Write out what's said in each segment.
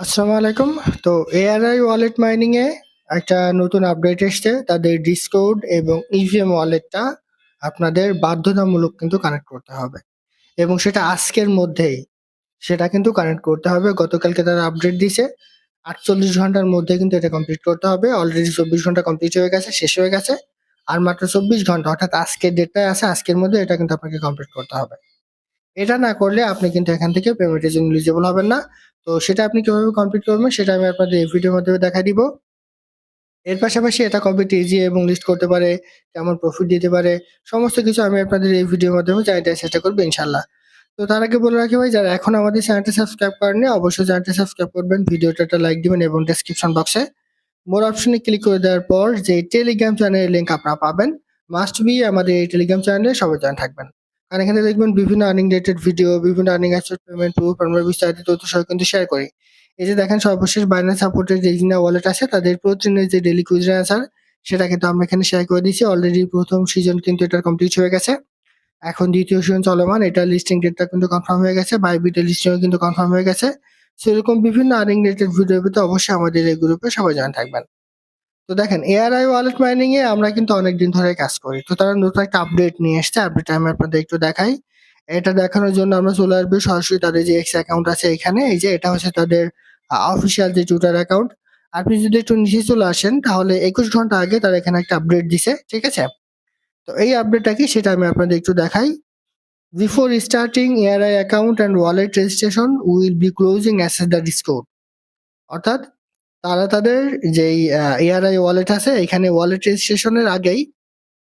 আসসালামু আলাইকুম। তো এআরআই ওয়ালেট মাইনিং এ একটা নতুন আপডেট এসছে। তাদের ডিসকর্ড এবং ইভিএম ওয়ালেটটা আপনাদের বাধ্যতামূলক কিন্তু কানেক্ট করতে হবে। এবং সেটা আজকের মধ্যেই সেটা কিন্তু কানেক্ট করতে হবে। গতকালকে তারা আপডেট দিছে। ৪৮ ঘণ্টার মধ্যে কিন্তু এটা কমপ্লিট করতে হবে। অলরেডি ২৪ ঘণ্টা কমপ্লিট হয়ে গেছে, শেষ হয়ে গেছে। আর মাত্র ২৪ ঘণ্টা অর্থাৎ আজকের ডেটটায় আছে, আজকের মধ্যে এটা কিন্তু আপনাকে কমপ্লিট করতে হবে। এটা না করলে আপনি কিন্তু এখান থেকে পেমেন্টের জন্য এলিজিবল হবেন না। তো সেটা আপনি কীভাবে কমপ্লিট করবেন সেটা আমি আপনাদের এই ভিডিওর মাধ্যমে দেখায় দিব। এর পাশাপাশি এটা কবে টিজি এবং লিস্ট করতে পারে, কেমন প্রফিট দিতে পারে, সমস্ত কিছু আমি আপনাদের এই ভিডিওর মাধ্যমে জানিয়ে দেওয়ার চেষ্টা করব ইনশাল্লাহ তো তার আগে বলে রাখি ভাই যারা এখন আমাদের চ্যানেলটা সাবস্ক্রাইব করেননি অবশ্যই চ্যানেলটা সাবস্ক্রাইব করবেন, ভিডিওটা একটা লাইক দিবেন এবং ডেসক্রিপশন বক্সে মোর অপশনে ক্লিক করে দেওয়ার পর যে টেলিগ্রাম চ্যানেলের লিঙ্ক আপনারা পাবেন, মাস্ট বি আমাদের এই টেলিগ্রাম চ্যানেলে সবাই জয়েন থাকবেন। কারণ এখানে দেখবেন বিভিন্ন আর্নিং রিলেটেড ভিডিও, বিভিন্ন আর্নিং অ্যাসেট পেমেন্ট প্রুফ আমরা বিস্তারিত তথ্য সহ কিন্তু শেয়ার করি। এই যে দেখেন সর্বশেষ বাইন্যান্স সাপোর্টেড যে জিনা ওয়ালেট আছে তাদের প্রতিদিনের যে ডেলি কুইজ অ্যান্সার সেটা কিন্তু আমরা এখানে শেয়ার করে দিয়েছি। অলরেডি প্রথম সিজন কিন্তু এটা কমপ্লিট হয়ে গেছে। এখন দ্বিতীয় সিজন চলমান। এটা লিস্টিং ডেটটা কিন্তু কনফার্ম হয়ে গেছে। বাইবিটের লিস্টিংও কিন্তু কনফার্ম হয়ে গেছে। সেরকম বিভিন্ন আর্নিং রিলেটেড ভিডিও পেতে অবশ্যই আমাদের এই গ্রুপে সবাই জয়েন থাকবেন। তো দেখেন এআরআই ওয়ালেট মাইনিং এ আমরা কিন্তু অনেকদিন ধরে কাজ করি। তো তারা নতুন একটা আপডেট নিয়ে এসছে। আপডেট আমি আপনাদের একটু দেখাই। এটা দেখানোর জন্য আমরা চলে আসব সরাসরি তাদের যে এক্স অ্যাকাউন্ট আছে এখানে। এই যে এটা হচ্ছে তাদের অফিসিয়াল যে টুইটার অ্যাকাউন্ট। আপনি যদি একটু নিচে চলে আসেন, তাহলে ২১ ঘণ্টা আগে তারা এখানে একটা আপডেট দিছে। ঠিক আছে? তো এই আপডেটটা কি সেটা আমি আপনাদের একটু দেখাই। Before starting ARI account and wallet registration will be closing access the Discord. অর্থাৎ তারা তাদের যেই এআরআই ওয়ালেট আছে এখানে ওয়ালেট রেজিস্ট্রেশনের আগেই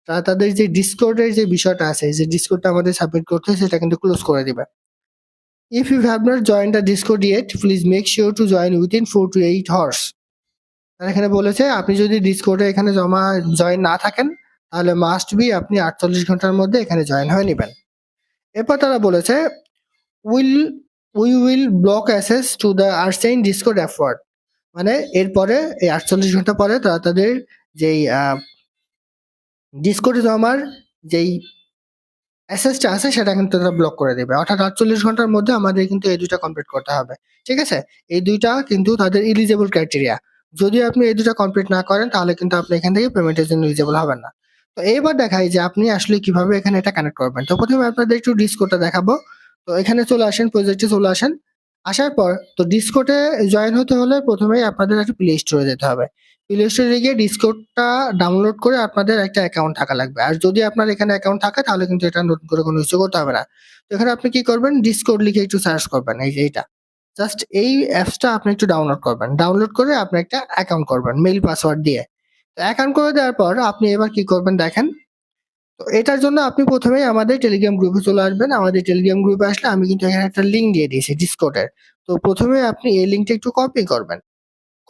তারা তাদের যে ডিসকর্ড এর যে বিষয়টা আছে, যে ডিসকর্ডটা আমাদের সাবমিট করতে হয় সেটা কিন্তু ক্লোজ করে দিবে। If you have not joined the Discord yet, please make sure to join within 4 to 8 hours. তারা এখানে বলেছে আপনি যদি ডিসকর্ডে এখানে জমা জয়েন না থাকেন তাহলে মাস্ট বি আপনি ৪৮ ঘণ্টার মধ্যে এখানে জয়েন হয়ে নেবেন এরপর তারা বলেছে will we will block access to the Arcane Discord afterward. মানে এরপরে এই ৪৮ ঘণ্টা পরে তারা তাদের যেই আ ডিসকর্ডে জমার যেই অ্যাসেসটা আছে সেটা কিন্তু তারা ব্লক করে দেবে। অর্থাৎ ৪৮ ঘণ্টার মধ্যে আমাদের কিন্তু এই ২ টা কমপ্লিট করতে হবে। ঠিক আছে? এই ২ টা কিন্তু তাদের ইলিজেবল ক্রাইটেরিয়া। যদি আপনি এই দুটা কমপ্লিট না করেন তাহলে কিন্তু আপনি এখান থেকে পেমেন্টের জন্য এলিজিবল হবেন না। তো এবার দেখাই যে আপনি আসলে কীভাবে এখানে এটা কানেক্ট করবেন। তো প্রথমে আপনাদের একটু ডিসকর্ডটা দেখাবো। তো এখানে চলে আসেন, প্রজেক্টে চলে আসেন। আসার পর তো ডিসকর্ডে জয়েন হতে হলে প্রথমেই আপনাদের একটা প্লে স্টোরে যেতে হবে। প্লে স্টোরে গিয়ে ডিসকর্ডটা ডাউনলোড করে আপনাদের একটা অ্যাকাউন্ট থাকা লাগবে। আর যদি আপনার এখানে অ্যাকাউন্ট থাকে, তাহলে কিন্তু এটা নতুন করে কোনো কিছু করতে হবে না। তো এখানে আপনি কি করবেন ডিসকোড লিখে একটু সার্চ করবেন, এই যে এইটা। জাস্ট এই অ্যাপসটা আপনি একটু ডাউনলোড করবেন। ডাউনলোড করে আপনি একটা অ্যাকাউন্ট করবেন মেইল পাসওয়ার্ড দিয়ে। তো অ্যাকাউন্ট করে দেওয়ার পর আপনি এবার কি করবেন দেখেন। তো এটার জন্য আপনি প্রথমেই আমাদের টেলিগ্রাম গ্রুপে চলে আসবেন। আমাদের টেলিগ্রাম গ্রুপে আসলে আমি কিন্তু এখানে একটা লিঙ্ক দিয়ে দিয়েছি ডিসকর্ডের। তো প্রথমে আপনি এই লিঙ্কটা একটু কপি করবেন।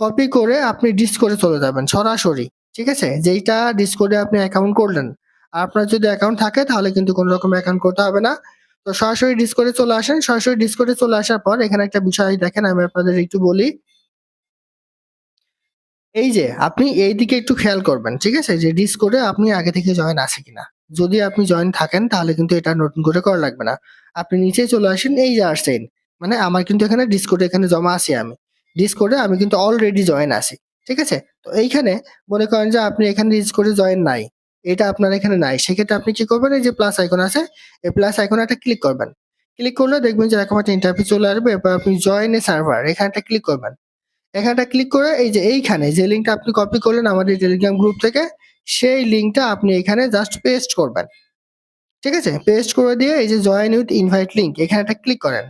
কপি করে আপনি ডিসকর্ডে চলে যাবেন, সরাসরি। ঠিক আছে? যেইটা ডিসকর্ডে আপনি অ্যাকাউন্ট করলেন। আর আপনার যদি অ্যাকাউন্ট থাকে তাহলে কিন্তু কোনো রকম অ্যাকাউন্ট করতে হবে না। তো সরাসরি ডিসকর্ডে চলে আসেন। সরাসরি ডিসকর্ডে চলে আসার পর এখানে একটা বিষয় দেখেন, আমি আপনাদের একটু বলি। এই যে, আপনি এই দিকে একটু খেয়াল করবেন। ঠিক আছে? যে ডিসকর্ডে আপনি আগে থেকে জয়েন আছে কিনা। যদি আপনি জয়েন থাকেন তাহলে কিন্তু এটা নতুন করে করা লাগবে না। আপনি নিচে চলে আসেন এই যে আর্সেন। মানে আমার কিন্তু এখানে ডিসকর্ডে এখানে জমা আছি আমি। ডিসকর্ডে আমি কিন্তু অলরেডি জয়েন আছি। ঠিক আছে? তো এইখানে মনে করেন যে আপনি এখানে ডিসকর্ডে জয়েন নাই। এটা আপনার এখানে নাই। সেক্ষেত্রে আপনি কি করবেন এই যে প্লাস আইকন আছে, এই প্লাস আইকনে একটা ক্লিক করবেন। ক্লিক করলে দেখবেন যে এরকম একটা ইন্টারফেস চলে আসবে। এরপর আপনি জয়েন এ সার্ভার এখানে একটা ক্লিক করবেন। এখানটা ক্লিক করে এই যে এইখানে যে লিঙ্কটা আপনি কপি করলেন আমাদের টেলিগ্রাম গ্রুপ থেকে সেই লিঙ্কটা আপনি এখানে জাস্ট পেস্ট করবেন। ঠিক আছে? পেস্ট করে দিয়ে এই যে জয়েন উইথ ইনভাইট লিঙ্ক এখানে একটা ক্লিক করেন।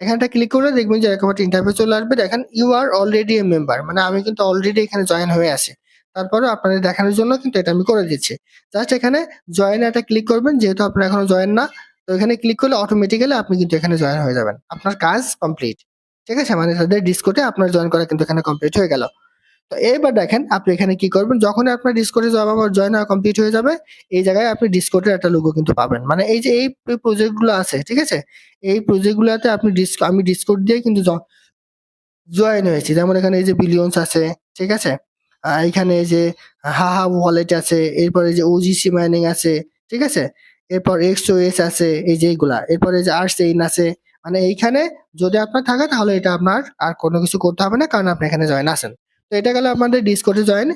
এখানটা ক্লিক করলে দেখবেন যে এরকম একটা ইন্টারফেস চলে আসবে। দেখেন you are already a member মানে আমি কিন্তু অলরেডি এখানে জয়েন হয়ে আছি। তারপরেও আপনাদের দেখানোর জন্য কিন্তু এটা আমি করে দিচ্ছি। জাস্ট এখানে জয়েন একটা ক্লিক করবেন, যেহেতু আপনার এখনও জয়েন না। তো এখানে ক্লিক করলে অটোমেটিক্যালি আপনি কিন্তু এখানে জয়েন হয়ে যাবেন। আপনার কাজ কমপ্লিট। ঠিক আছে? মানে তাদের ডিসকর্ডে আপনার জয়েন করা কিন্তু এখানে কমপ্লিট হয়ে গেল। তো এবার দেখেন আপনি এখানে কি করবেন যখনই আপনার ডিসকর্ডে জমা জয়েন হওয়া কমপ্লিট হয়ে যাবে এই জায়গায় আপনি ডিসকর্ডের একটা লোগো কিন্তু পাবেন। মানে এই যে এই প্রজেক্টগুলো আছে ঠিক আছে? এই প্রজেক্ট গুলাতে আপনি ডিস আমি ডিসকর্ড দিয়ে কিন্তু জয়েন হয়েছি। যেমন এখানে এই যে বিলিয়নস আছে, ঠিক আছে? এখানে যে হাহা ওয়ালেট আছে, এরপরে যে ওজিসি মাইনিং আছে, ঠিক আছে? এরপর এক্সওএস আছে এই যে এইগুলা। এরপরে যে আর্সেইন আছে। মানে এইখানে যদি আপনার থাকে তাহলে এটা আপনার আর কোনো কিছু করতে হবে না কারণ আপনি এখানে জয়েন আছেন তো এটা গেল আপনাদের ডিসকোডে জয়েন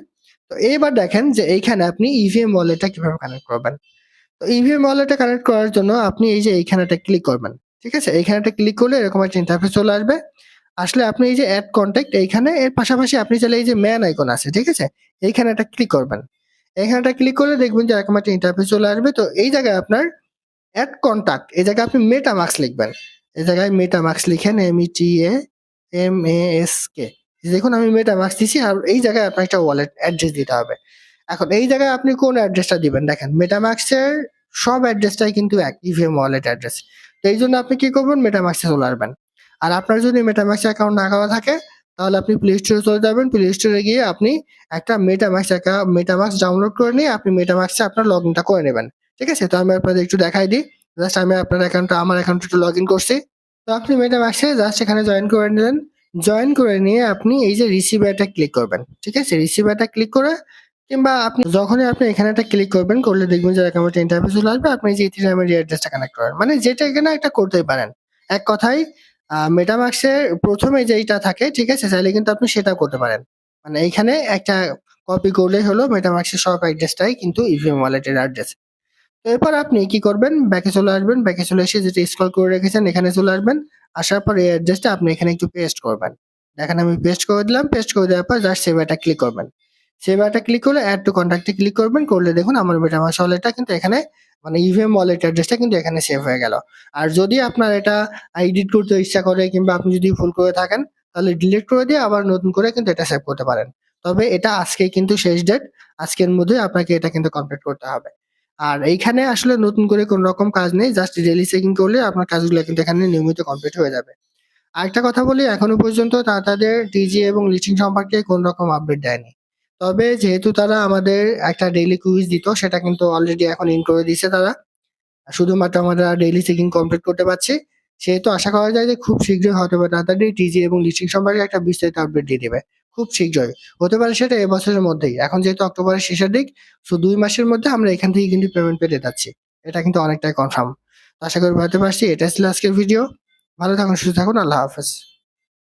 তো এইবার দেখেন যে এইখানে আপনি ইভিএম ওয়ালেটটা কীভাবে কানেক্ট করবেন। তো ইভিএম ওয়ালেটটা কানেক্ট করার জন্য আপনি এই যে এইখানেটা ক্লিক করবেন, ঠিক আছে? এইখানেটা ক্লিক করলে এরকম একটা ইন্টারফেস চলে আসবে। আসলে আপনি এই যে অ্যাড কন্ট্যাক্ট এইখানে, এর পাশাপাশি আপনি চাইলে এই যে ম্যান আইকন আছে, ঠিক আছে? এইখানে একটা ক্লিক করবেন। এইখানেটা ক্লিক করলে দেখবেন যে এরকম একটা ইন্টারফেস চলে আসবে। তো এই জায়গায় আপনার অ্যাড কন্ট্যাক্ট এই জায়গায় আপনি মেটা মার্কস লিখবেন। এই জায়গায় মেটা মার্কস লিখেন M E T A, M A S K. দেখুন আমি মেটা মার্কস দিচ্ছি আর এই জায়গায় আপনার একটা ওয়ালেট অ্যাড্রেস দিতে হবে। এখন এই জায়গায় আপনি কোন অ্যাড্রেসটা দিবেন? দেখেন মেটামাক্সের সব অ্যাড্রেসটাই কিন্তু এক ইভিএম ওয়ালেট অ্যাড্রেস তো এই জন্য আপনি কি করবেন? মেটামাক্সে চলে আসবেন। আর আপনার যদি মেটামাক্স অ্যাকাউন্ট না করা থাকে, তাহলে আপনি প্লে স্টোরে চলে যাবেন। প্লে স্টোরে গিয়ে আপনি একটা মেটামাক্স মেটামাক্স ডাউনলোড করে নিয়ে আপনি মেটামাক্সে আপনার লগ ইনটা করে নেবেন। ঠিক আছে? তো আমি আপনাদের একটু দেখাই দিই। জাস্ট আমি আপনার অ্যাকাউন্টটা আমার অ্যাকাউন্টে একটু লগ ইন করছি। তো আপনি মেটামাক্সে জাস্ট এখানে জয়েন করে নিলেন। জয়েন করে নিয়ে আপনি এই যে রিসিভ রিসিভারটা ক্লিক করবেন, ঠিক আছে? রিসিভারটা ক্লিক করে কিংবা আপনি যখনই আপনি এখানে একটা ক্লিক করবেন, করলে দেখবেন যে একটা ইন্টারফেস চলে আসবে, আপনি যে ইথিরিয়ামের অ্যাড্রেসটা কানেক্ট করেন মানে যেটা এখানে একটা করতেই পারেন। এক কথায় মেটামাক্সের প্রথমে যেইটা থাকে, ঠিক আছে? চাইলে কিন্তু আপনি সেটা করতে পারেন। মানে এইখানে একটা কপি করলেই হলো মেটামাক্সের সব অ্যাড্রেসটাই কিন্তু ইভিএম ওয়ালেটের অ্যাড্রেস তো এরপর আপনি কি করবেন? ব্যাকে চলে আসবেন। ব্যাকে চলে এসে যেটা স্ক্রল করে রেখেছেন, এখানে চলে আসবেন। আসার পর এই অ্যাড্রেসটা আপনি এখানে একটু পেস্ট করবেন। দেখেন আমি পেস্ট করে দিলাম পেস্ট করে দেওয়ার পর জাস্ট সেভ এটা ক্লিক করবেন। সেভ একটা ক্লিক করলে অ্যাড টু কন্ট্যাক্টে ক্লিক করবেন, করলে দেখুন আমার মেটামাস ওয়ালেটটা কিন্তু এখানে মানে ইভিএম ওয়ালেট অ্যাড্রেসটা কিন্তু এখানে সেভ হয়ে গেল। আর যদি আপনার এটা এডিট করতে ইচ্ছা করে কিংবা আপনি যদি ভুল করে থাকেন, তাহলে ডিলিট করে দিয়ে আবার নতুন করে কিন্তু এটা সেভ করতে পারেন। তবে এটা আজকে কিন্তু শেষ ডেট আজকের মধ্যে আপনাকে এটা কিন্তু কমপ্লিট করতে হবে। আর এইখানে আসলে নতুন করে কোন রকম কাজ নেই জাস্ট ডেলি চেকিং করলে আপনার কাজগুলো কিন্তু এখানে নিয়মিত কমপ্লিট হয়ে যাবে। আরেকটা কথা বলি, এখনও পর্যন্ত তারা তাদের টিজি এবং লিচিং সম্পর্কে কোন রকম আপডেট দেয়নি। তবে যেহেতু তারা আমাদের একটা ডেইলি কুইজ দিত, সেটা কিন্তু অলরেডি এখন ইন করে দিয়েছে তারা। শুধুমাত্র আমরা ডেইলি চেকিং কমপ্লিট করতে পারছি। সেহেতু আশা করা যায় যে খুব শীঘ্রই পারে তাড়াতাড়ি টিজি এবং লিচিং সম্পর্কে একটা বিস্তারিত আপডেট দিয়ে দেবে। খুব শীঘ্রই হতে পারে সেটা এবছরের মধ্যেই। এখন যেহেতু অক্টোবরের শেষের দিক সো দুই মাসের মধ্যে আমরা এখান থেকে কিন্তু পেমেন্ট পেতে যাচ্ছি। এটা কিন্তু অনেকটাই কনফার্ম আশা করি ভাবতে পারছি এটা ছিল আজকের ভিডিও ভালো থাকুন, সুস্থ থাকুন, আল্লাহ হাফেজ।